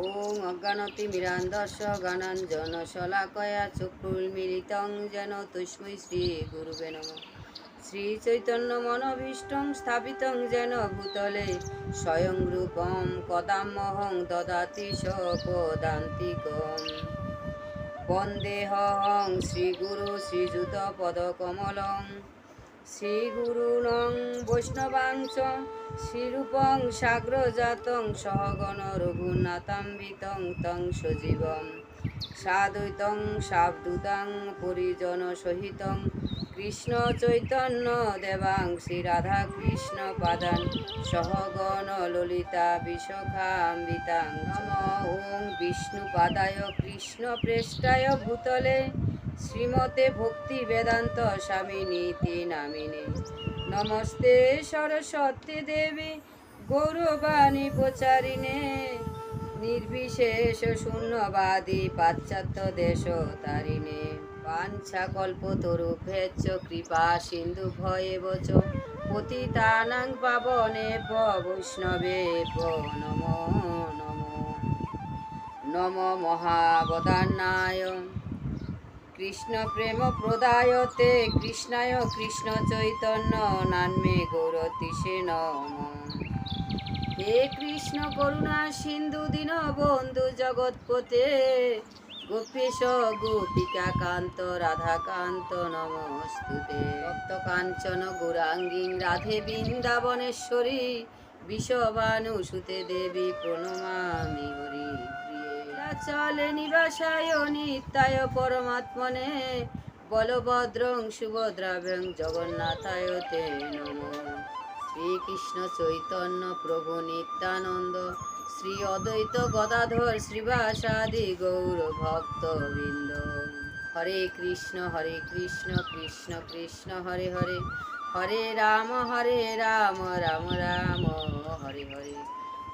ওং অজ্ঞানতি মিরান্দর্শ গানাঞ্জন শলাকয়া চক্ষুর্মিলিতং যেন তস্মৈ শ্রী গুরুবে নম। শ্রী চৈতন্য মনভীষ্টং স্থাপিতং যেন ভূতলে স্বয়ং রূপম কদামহং দদাতি সপদান্তিকম। বন্দেহং শ্রীগুরু শ্রীযুত পদকমলং শ্রীগুরুণং বৈষ্ণবাঞ্চ শ্রীরূপং সাগ্রজাতং সহগণ রঘুনাথাম্বিতং তং সজীবম। সাদ্বৈতং সাবদূতাং পরিজন সহিতং কৃষ্ণ চৈতন্য দেবাং শ্রী রাধা কৃষ্ণ পাদান। সহগণ ললিতা বিশখাম্বিতাং নম ওং বিষ্ণু পাদায় কৃষ্ণ প্রেষ্টায় ভূতলে। শ্রীমতে ভক্তি বেদান্ত স্বামী নীতি নামিনে। নমস্তে সরস্বতী দেবী, গৌরবাণী প্রচারিণে। নির্বিশেষ শূন্যবাদী পাশ্চাত্য দেশ তারিণে বাঞ্ছা কল্পতরু ভেচ্চ কৃপা সিন্ধু ভয়ে বচ। পতিতানাং পাবনে বৈষ্ণবে নম নম। নম মহাবদান্নায়। কৃষ্ণ প্রেম প্রদায়তে, কৃষ্ণায় কৃষ্ণ চৈতন্য, নান্মে গৌরতিষে নম। হে কৃষ্ণ করুণা সিন্ধু দীন বন্ধু জগৎপতে, গোপেশ গোপিকা কান্ত রাধাকান্ত নমস্তুতে। ভক্ত কাঞ্চন গৌরাঙ্গীন, রাধে বৃন্দাবনেশ্বরী বিষবানু সুতে দেবী প্রণমামি হরি। চলে নিবাসায় নিত্যায় পরমাত্মনে। বলভদ্রং সুভদ্রাভ্যং জগন্নাথায় তে নমঃ শ্রীকৃষ্ণ চৈতন্য প্রভু নিত্যানন্দ, শ্রী অদ্বৈত গদাধর শ্রীবাসাদি গৌর ভক্তবৃন্দ। হরে কৃষ্ণ হরে কৃষ্ণ কৃষ্ণ কৃষ্ণ, হরে হরে। হরে রাম হরে রাম রাম রাম, হরে হরে।